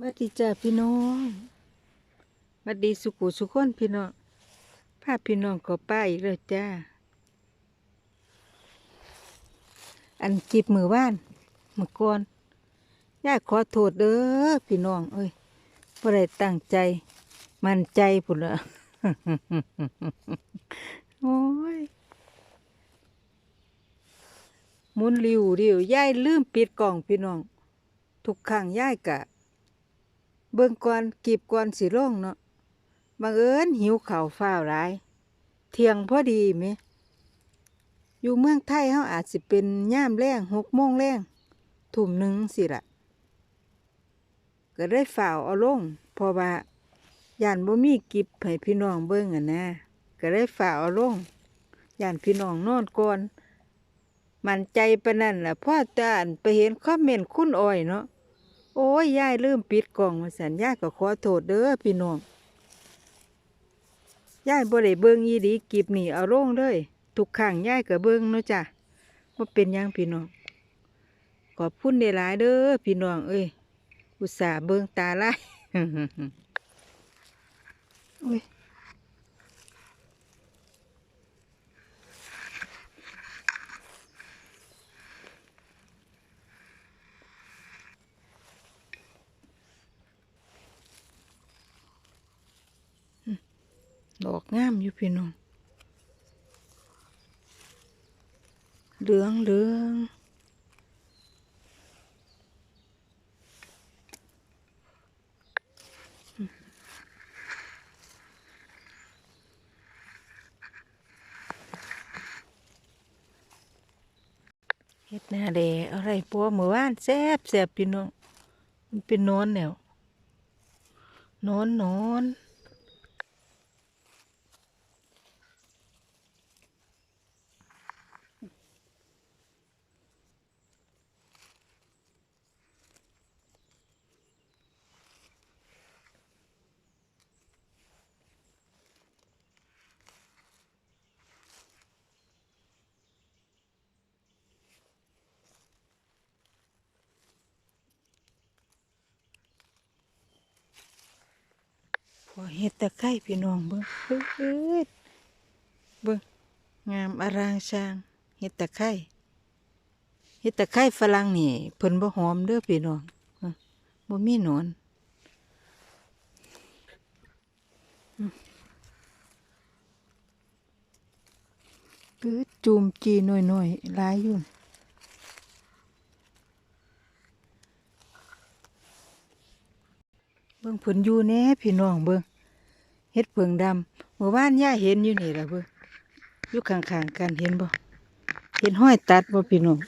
บัดดีจ้าพี่น้องบัดดีสุขุสุขคนพี่น้องพาพี่น้องก็ป้าอีกแล้วจ้า อันจิบมือว่านมือก่อนย่าขอโทษเด้อพี่น้อง เอ้ยบ่ได้ตั้งใจ มันใจพุ่นละโอ้ยมุนริวริวยายลืมปิดกล่องพี่น้อง ทุกครั้งยายกะ เบิ่งก่อนกีบก่อนสิลงเนาะบังเอิญหิวข้าวฟ้าวหลาย เที่ยงพอดีไหม อยู่เมืองไทยเฮาอาจสิเป็นย่ามแรงหกโมงแรงทุ่มหนึ่งสิละก็ได้ฝ่าวเอาลงเพราะว่าย่านบ่มีกิบให้พี่น้องเบิ่งอะนะก็ได้ฝ่าวเอาลงย่านพี่น้องนอนก่อนมันใจปานนั้นล่ะพ่อตาอันไปเห็นคอมเมนต์คุณอ้อยเนาะ โอ้ยยายลืมปิดกล่องมาสันยายก็ขอโทษเด้อพี่น้องยายบ่ได้เบิ้งยีดีกิบหนีเอาลงเลยทุกครั้งยายก็เบิ้งเนาะจ้ะว่าเป็นยังพี่น้องขอบคุณได้หลายเด้อพี่น้องเอ้ยอุตส่าห์เบิ้งตาไล่ อุ้ย ดอกงามอยู่พี่น้องเหลืองเหลืองเฮ็ดหน้าแดอะไรปัวเมื่อวานแซ่บแซ่บพี่น้องมันเป็นนอนแนวนอนนอน พอเฮ็ดตะไคร้พี่น้องเบิ่งเฮ้ยเบิ่งงามอารางช่างเฮ็ดตะไคร้เฮ็ดตะไคร้ฝรั่งนี่เพิ่นบ่หอมเด้อพี่น้องบ่มีหนอนอืมกึดจูมจีน้อยๆหลายอยู่น่ะ เบิ่งเพิ่นอยู่แน่พี่น้องเบิ่งเฮ็ดเพิงดำเมื่อวานย่าเห็นอยู่นี่ล่ะเบิ่งอยู่ข้างๆกันเห็นบ่เห็นห้อยตัดบ่พี่น้อง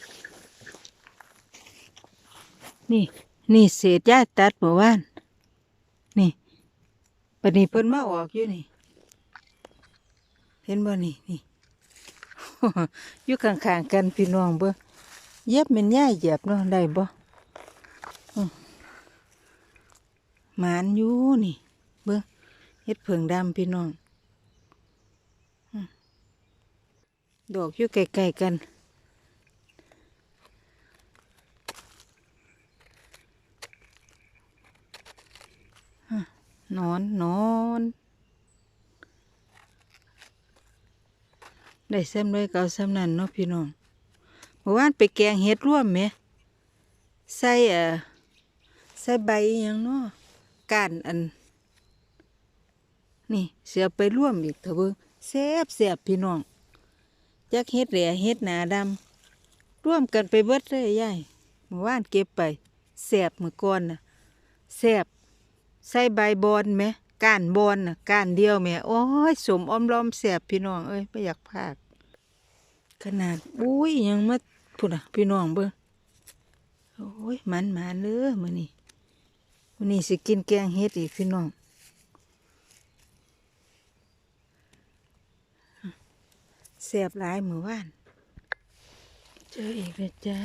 นี่นี่เศษย่าตัดเมื่อวานนี่ปานนี้เพิ่นมาออกอยู่นี่ เห็นบ่นี่นี่อยู่ข้างๆกันพี่น้องเบิ่งเย็บแม่นย่าเหยียบเนาะได้บ่อืม หมานอยู่นี่ เบิ่งเฮ็ดเผิงดำพี่น้อง ดอกอยู่ใกล้ๆกัน นอนนอนได้ซ้ำเลยก็เอาซ้ำนั่นเนาะพี่น้องเมื่อวานไปแกงเห็ดร่วมไหม ใส่เอ่อใส่ใบอหยังเนาะ ก้านอัน นี่เสียไปร่วมอีกเถอะเบิ่งแซ่บแซ่บพี่น้องจักเฮ็ดแหล่เฮ็ดหนาดำร่วมกันไปเบิดเลยยายเมื่อวานเก็บไปแซ่บเมื่อก่อนน่ะแซ่บใส่ใบบอนไหมก้านบอนน่ะก้านเดียวแม่โอ้ยสมอมรอมแซ่บพี่น้องเอ้ยไม่อยากพากขนาดอุ้ยยังมาพุ่นอะพี่น้องเบิ่งโอ้ยมันมาเด้อมือนี้ วันนี้สิกินแกงเฮ็ดอีกพี่น้องเสียบหลายมือว่าน เจออีกแล้วจ้า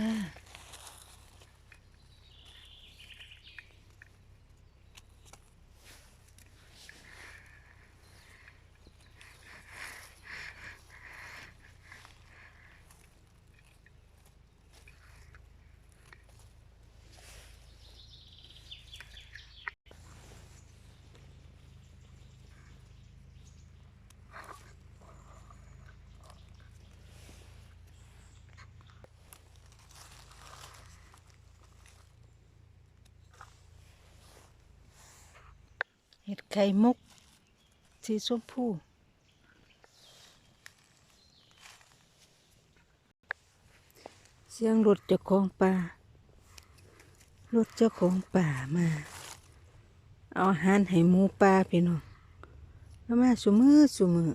ไข่มุก สีชมพูเสียงรถเจ้าของป่ารถเจ้าของป่ามา เอาอาหารให้หมูป่าพี่น้องแล้วมาสุมือสุมือ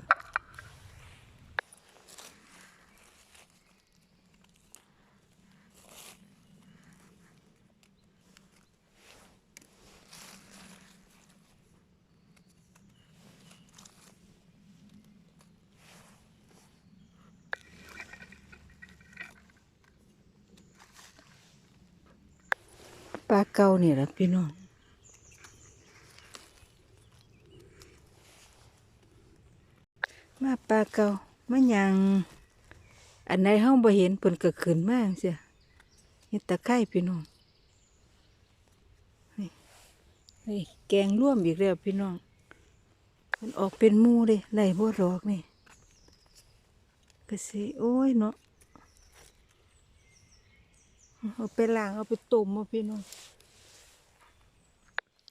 าเก่านี่แหละพี่น้องมาปลาเก่ามาหยังอันไหนเฮาบ่เห็นเพิ่นก็ขึ้นมาจังซี่เฮ็ดตะไคร้พี่น้องนี่นี่แกงร่วมอีกแล้วพี่น้องมันออกเป็นมูเลยได้บ่ดอกนี่ก็สิโอ้ยเนาะ เอาไปล้างเอาไปต้มมาพี่น้อง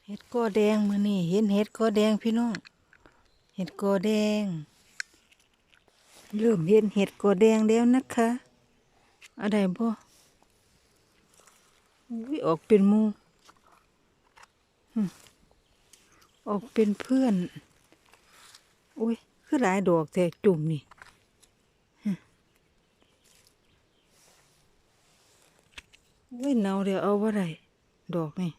เห็ดกอแดงมือนี้เห็นเห็ดกอแดงพี่น้อง เห็ดกอแดง เริ่มเห็นเห็ดกอแดงแล้วนะคะอะไรบ่อุ้ยออกเป็นมูออกเป็นเพื่อน อุ้ยคือหลายดอกแต่จุ่มนี่ อุ้ยเนาเดี๋ยวเอาว่าไรดอกนี่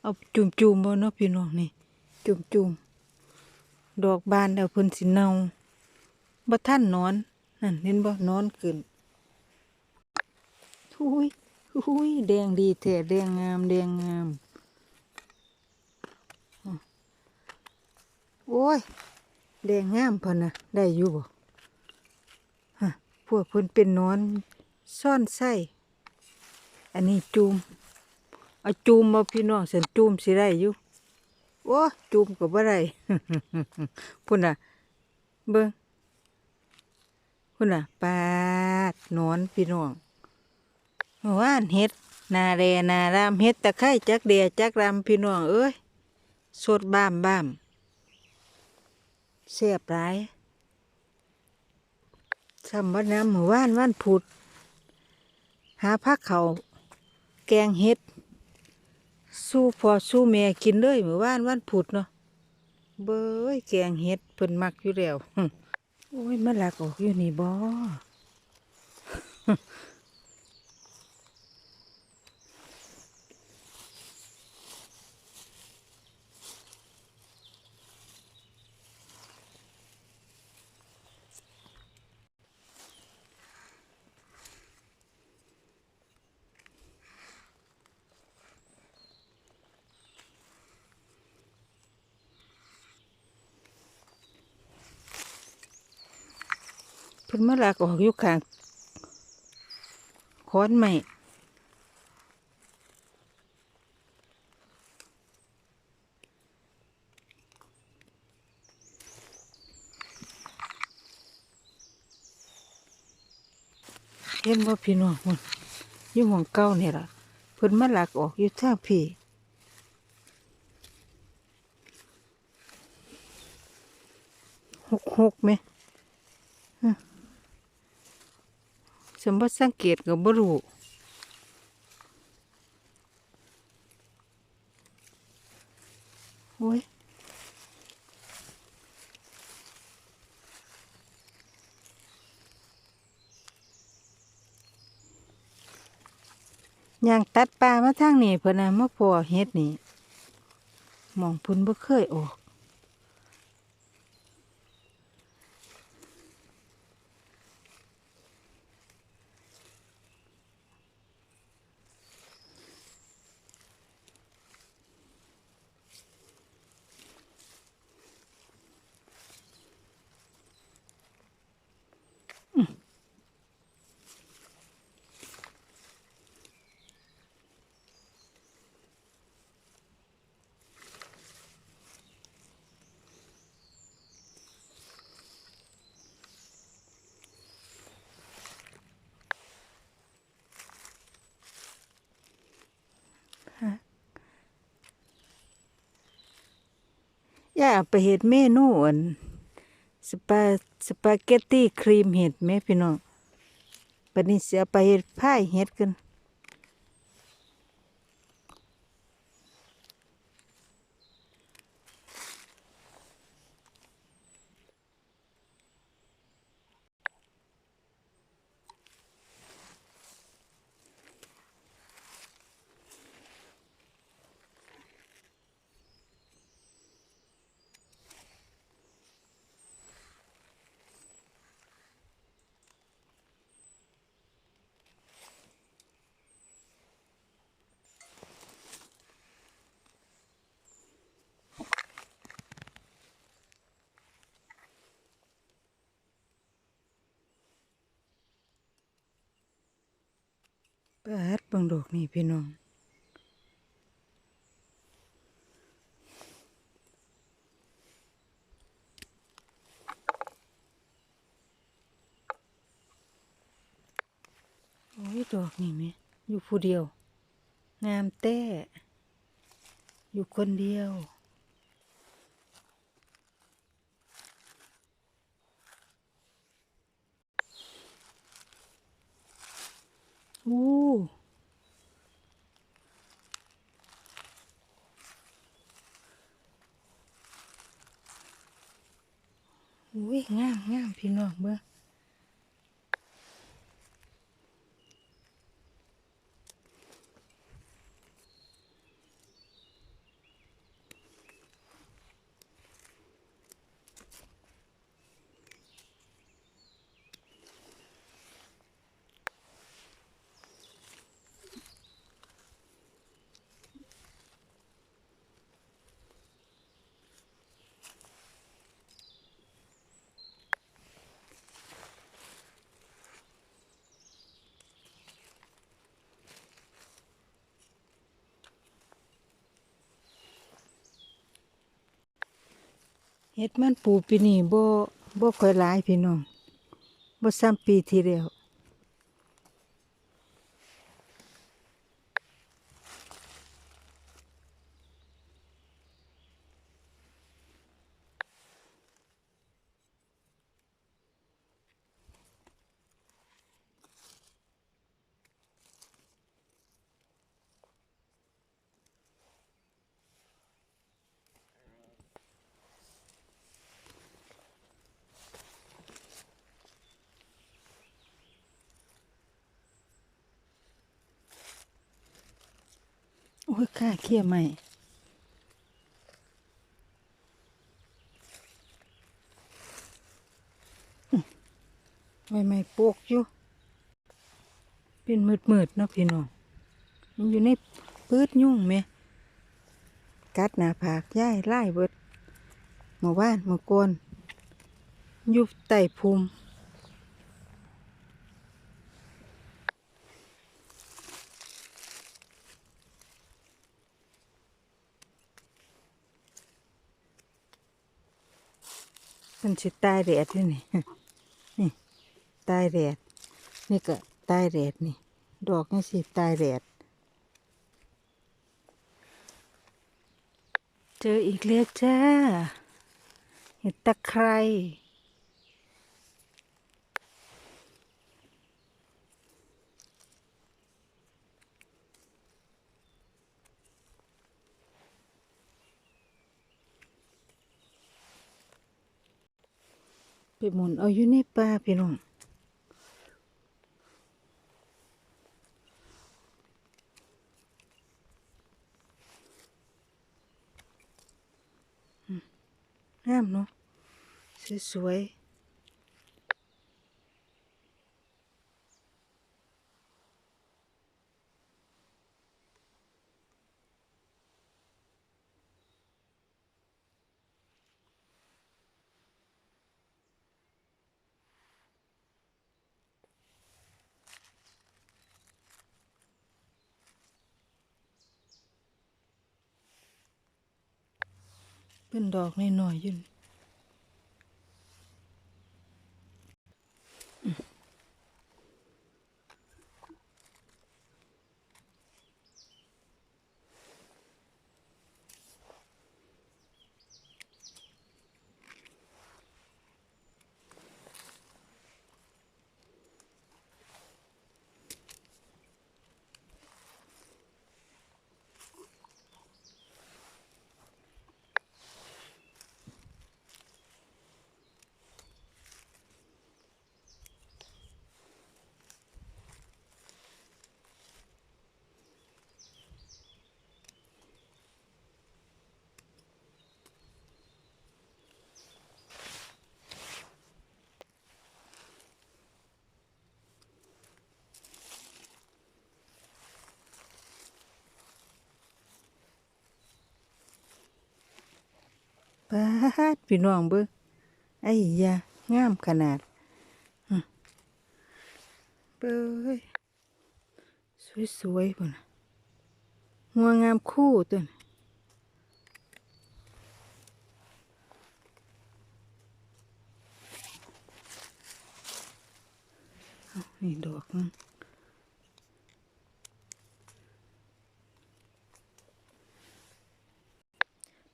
เอาจุ่มจุ่มๆบ่เนาะพี่น้องนี่ จุ่มจุ่มๆดอกบานแล้วเพิ่นสิเนาบ่ท่านนอนนั่นเห็นบ่นอนขึ้นทุยทุยแดงดีแท้แดงงามแดงงามโอ้ยแดงงามพะนะได้อยู่บ่ฮะพวกเพิ่นเป็นนอน ซ่อนไส้อันนี้จูมเอาจูมมาพี่น้องเสันจูมสิได้อยู่โอ้จูมก็บ่ได้พุ่นน่ะ เบิ่งพุ่นน่ะปาดนอนพี่น้องเมื่านเฮ็ดนาแรนารามเฮ็ดตะไคร้จักเดียจักรำพี่น้องเอ้ยสดบ้ามบ้ามเสียบหลายสำบัดน้ำเมื่อวานวันผุด หาพักเขาแกงเฮ็ด สู้พอสู้แม่กินเลยเหมือนว่านว่านผุดเนาะเบ้ยแกงเฮ็ดเพิ่นมักอยู่แล้วโอ้ยมันหลักออกอยู่นี่บ่ พิ่นมาลักออกอยู่ข้างค้อนไม้เห็นว่าพี่น้องมันอยู่หม้องเก่าเนี่ยล่ะเพิ่นมาหลักออกอยู่ทางพี่หกหกไหม สมบัติสังเกตกับบรู้โอ้ยอย่างตัดปลามาทางนี้เพิ่นน่ะมาพอเฮ็ดนี่มองพุ่นบ่เคยออก ย่าไปเห็ดเมนูอันสปาสปาเกตตี้ครีมเห็ดแม่พี่น้องบัดนี้สิเอาไปเห็ดผ้าเห็ดกัน ปาดเบิ่งดอกนี่พี่น้องโอ้ยดอกนี่แม่อยู่ผู้เดียว งามแต้ อยู่คนเดียว อู้อุ้ยงามงาม พี่น้องเบ้อ เฮ็ดมันปูปีนี้บ่บ่ค่อยหลายพี่น้องบ่ซ้ำปีที่แล้ว อ้ยค่าเคลียใหม่ไม่ไม่ๆโปกอยู่ เป็นมืดมืดๆนะพี่น้อง มันอยู่ในปืดยุ่งไหม กัดหน้าผากย่ายไล่เบิดเมื่อวานเมื่อก่อนอยู่ใต้ภูมิ มันสิตายแดดอยู่นี่ นี่ใต้แดด นี่ก็ใต้แดดนี่ ดอกนี่สิตายแดด เจออีกแล้วจ้าเห็ดตะไคร้ หมุนเอาอยู่ในป่าพี่น้องงามเนาะสวยๆ เป็นดอกน้อยๆยืน ปาดพี่น้องเบิ่งไอ้ยางามขนาดเบ้ยสวยๆพุ่นน่ะงัวงามคู่ตัวนะนี่ดอกนึง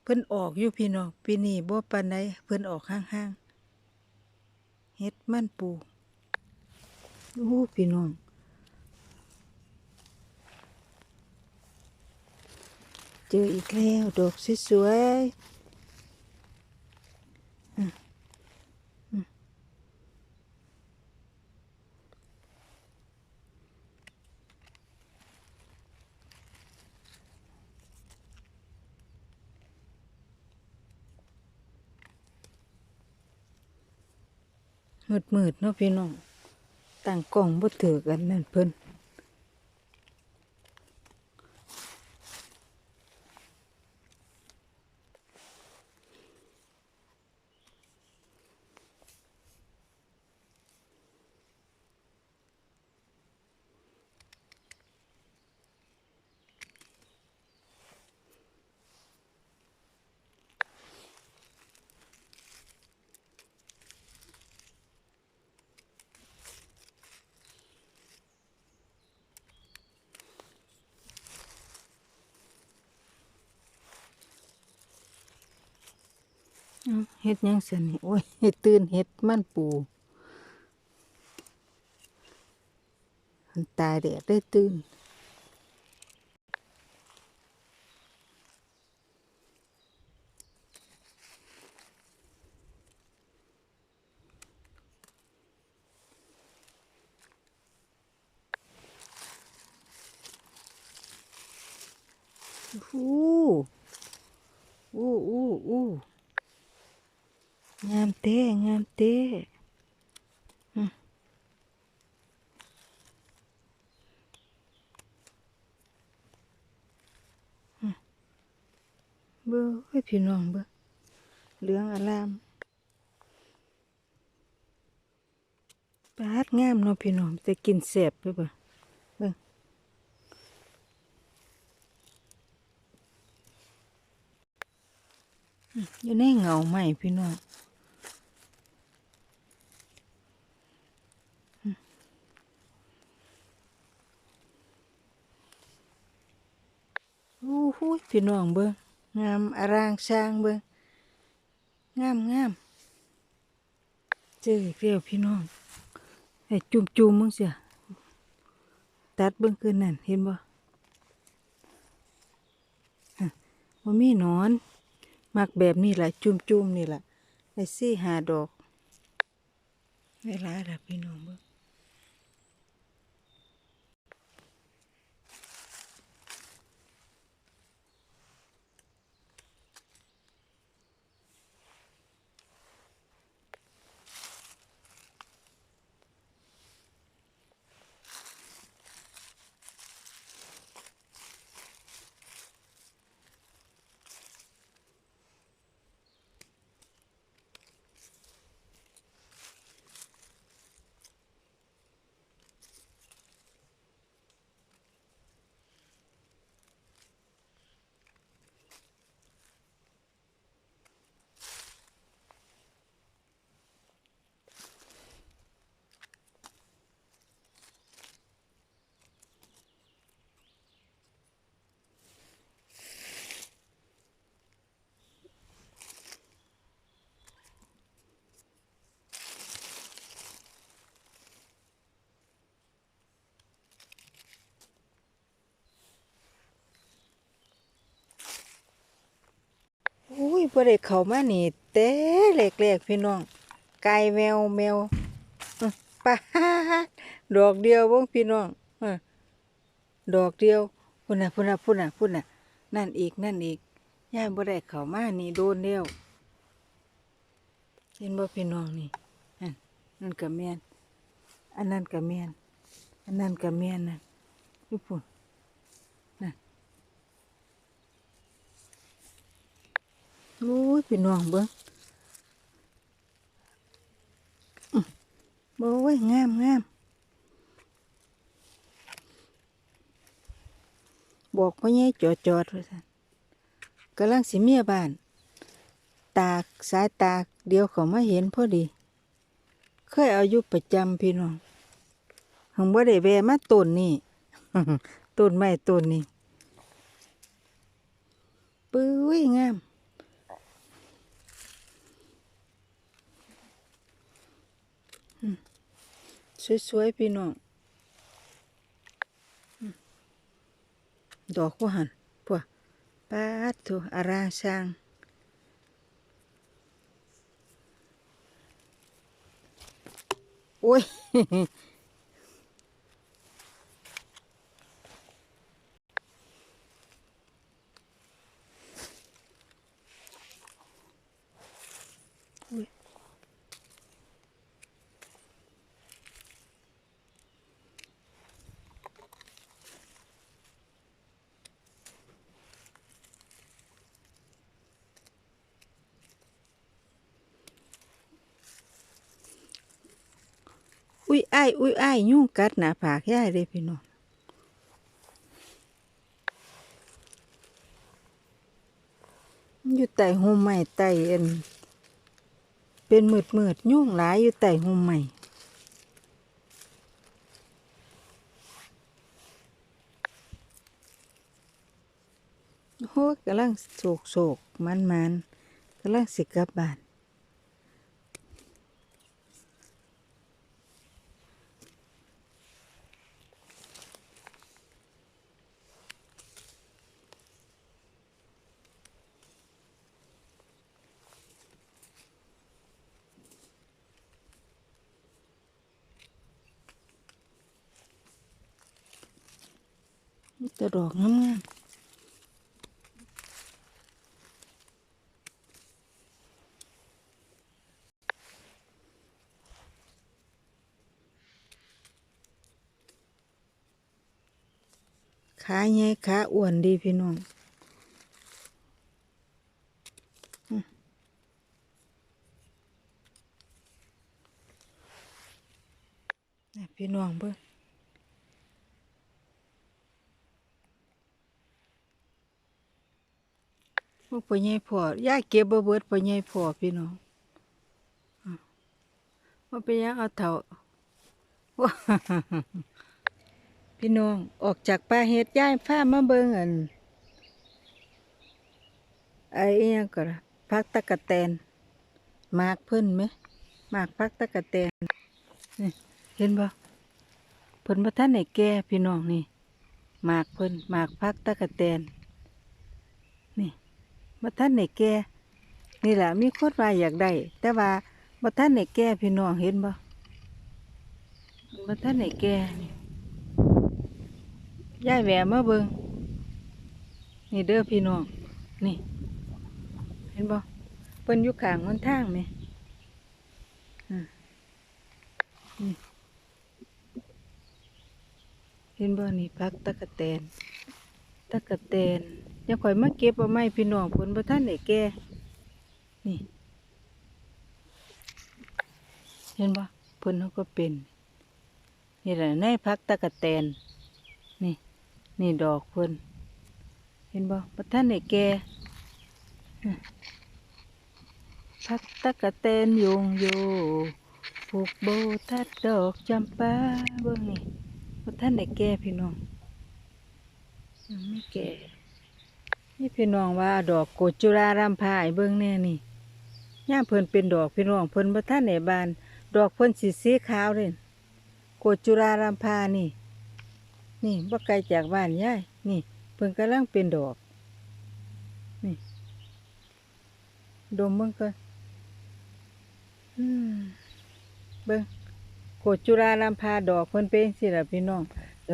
เพิ่นออกอยู่พี่น้องปีนี้บ่ปานใดเพิ่นออกห้างๆเฮ็ดมันปูโอ้พี่น้องเจออีกแล้วดอกสวยๆ มืดมืดเนาะพี่น้องต่างกล่องบ่ถือกันนั่นเพิ่น เฮ็ดยังซั่นนี่โอ้ยเฮ็ดตื่นเฮ็ดมันปูมันตายแดดได้ตื่นอู้อู้อู้อู้ งามเต้งามเต้อืมอืมเบอพี่น้องเบ้อเหลืองอลามปาดงามเนาะพี่น้องแต่กินแสบไปบ่เบิ่งอยู่ในเงาใหม่พี่น้อง โอ้โหพี่น้องเบิ้งงามอารางช้างเบิ้งงามงามเจออีกแล้วพี่น้องไอ้จุ่มจุ่มมึงเสียตัดเบิ้งคืนนั่นเห็นบ่ฮะบ่มีนอน มักแบบนี้แหละจุ่มจุ่มนี่แหละไอ้ซี่หาดอกเวลาดับพี่น้องเบิ่ง ยบ่ได้เข้ามานี่แต่แรกๆพี่น้องไก่แมวแมวอื้อปาดอกเดียวบ่งพี่น้องดอกเดียวพุ่นน่ะพุ่นน่ะพุ่นน่ะพุ่นน่ะ นั่นอีกนั่นอีกย่าบ่ได้เข้ามานี่โดนแล้วเห็นบ่พี่น้องนี่นั่นนั่นก็แม่นอันนั้นก็แม่นอันนั้นก็แม่นนั่นอยู่พุ่นนั่น โอ้ยพี่น้องเบิ้งอื้อโอ้ยงามงามบอกพ่อใหญ่จอดจอดว่าซั่นกำลังสิเมียบ้าน ตากสายตากเดียวเขามาเห็นพอดี เคยเอายู่ประจำพี่น้องหงบ่ได้แวะมาต้นนี่ต้นไม้ต้นนี่ปื้ยงาม สวยๆพี่น้องดอกว่าหันพวกปาทุอาราช่างโอ้ย อุ้ยอ้ายอุ้ยอ้ายยุ่งกัดหน้าผากยายเลยพี่น้องอยู่ใต้ห่มไม้ใต้เอ็นเป็นมืดมืดยุ่งหลายอยู่ใต้ห่มไม้โอ้กำลังโศกโศกมันมันกำลังสิกลับบ้าน มีแต่ดอกงามๆขาใหญ่ขาอ้วนดีพี่น้องนี่พี่น้องเบิ่ง พวกปใหญ่พ่อย่าเก็บบ่เบิดปใหญ่พ่อพี่น้องว่าเป็นหยังเอาเถาว้าพี่น้องออกจากป่าเฮ็ดย้ายฟ้ามาเบิ่งอันไอ้ยังก็พักตะกะแตนหมากเพิ่นไหมหมากพักตะกะแตนนี่เห็นบ่เพิ่นบ่ทันได้แก่พี่น้องนี่หมากเพิ่นหมากพักตะกะแตนนี่ บ่ทันได้แก่นี่แหละมีโคนว่าอยากได้ แต่ว่าบ่ทันได้แก่พี่น้องเห็นบ่บ่ทันได้แก่นี่ยายแหวมาเบิงนี่เด้อพี่น้อง นี่ เห็นบ่เพิ่นอยู่ข้างหนทางแหมอ่านี่เห็นบ่นี่พักตะกะแตนตะกะแตน ยังข่อยมาเก็บเอาไม้พี่น้องผลบ่ทันได้แก่นี่ เห็นบ่เพิ่นเขาก็เป็นนี่แหละในพักตะกะแตน นี่ นี่ดอกเพิ่นเห็นบ่บ่ทันได้แก่พักตะกะแตนโยงโยผูกโบทัดดอกจำปาเบิ่งนี่บ่ทันได้แก่พี่น้องยังไม่แก่ นี่พี่น้องว่าดอกโกจุรารำพายเบิ่งแน่นี่ย่าเพิ่นเป็นดอกพี่น้องเพิ่นบ่ทันได้บาน ดอกเพิ่นสีสีขาวเลยโกจุรารำพานี่ นี่บ่ไกลจากบ้านยายนี่ เพิ่นกำลังเป็นดอก นี่ ดมเบิ่งก่อนเบิ่งโกจุรารำพาดอกเพิ่นเป็นสิล่ะพี่น้อง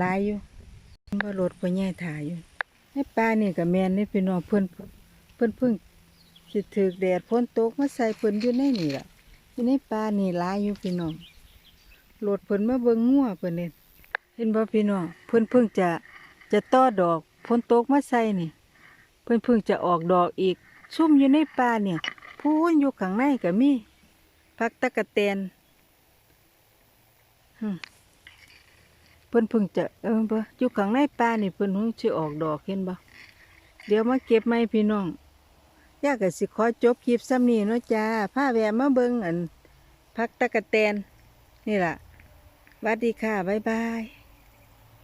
ลายอยู่ว่ารถพ่อใหญ่ถ่ายอยู่ ในป่านี่ก็แมนนี่พี่น้องเพิ่อนเพิ่อนเพิ่งสิถึกแดดฝนตกมาใส่เพิ่นอยู่ในนี่ล่ะอยู่ในป่านี่หลายอยู่พี่น้องรถเพิ่นมาเบิ่งงัวเพิ่นนี่เห็นบ่พี่น้องเพิ่นเพิ่งจะจะต่อดอกฝนตกมาใส่นี่ เพิ่นเพิ่งจะออกดอกอีก ซุ่มอยู่ในป่าเนี่ยพูนอยู่ข้างในก็มีพักตะกะแตนหึ เพิ่นเพิ่งจะเออบ่อยู่ข้างในป่านี่เพิ่นเพิ่งสิออกดอกเห็นบ่เดี๋ยวมาเก็บไม้พี่น้องยาก็สิขอจบคลิปซ้ำนี้เนาะจ้าพาแวะมาเบิ่งอันพักตะกะแตนนี่ล่ะหวัสดีค่ะ บ๊ายบาย